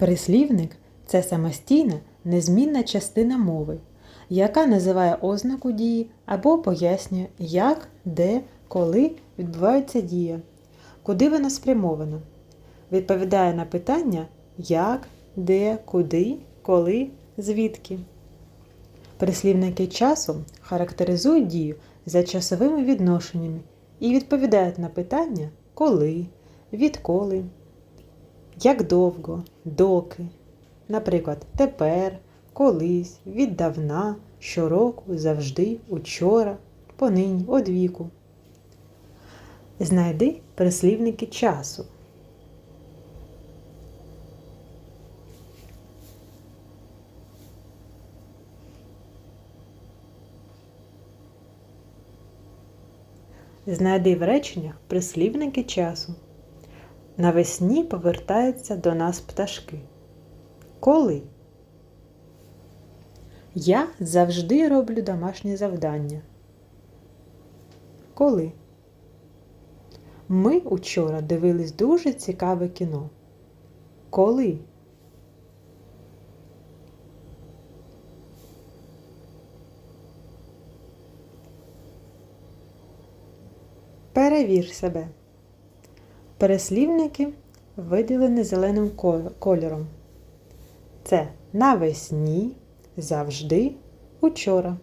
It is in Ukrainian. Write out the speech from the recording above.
Прислівник це самостійна, незмінна частина мови, яка називає ознаку дії або пояснює, як, де, коли відбувається дія, куди вона спрямована. Відповідає на питання як, де, куди, коли, звідки. Прислівники часу характеризують дію за часовими відношеннями і відповідають на питання коли, відколи, як довго, доки. Наприклад, тепер, колись, віддавна, щороку, завжди, учора, понині, одвіку. Знайди прислівники часу. Знайди в реченнях прислівники часу. Навесні повертаються до нас пташки. Коли? Я завжди роблю домашні завдання. Коли? Ми учора дивились дуже цікаве кіно. Коли? Перевір себе. Переслівники виділені зеленим кольором. Це навесні, завжди, учора.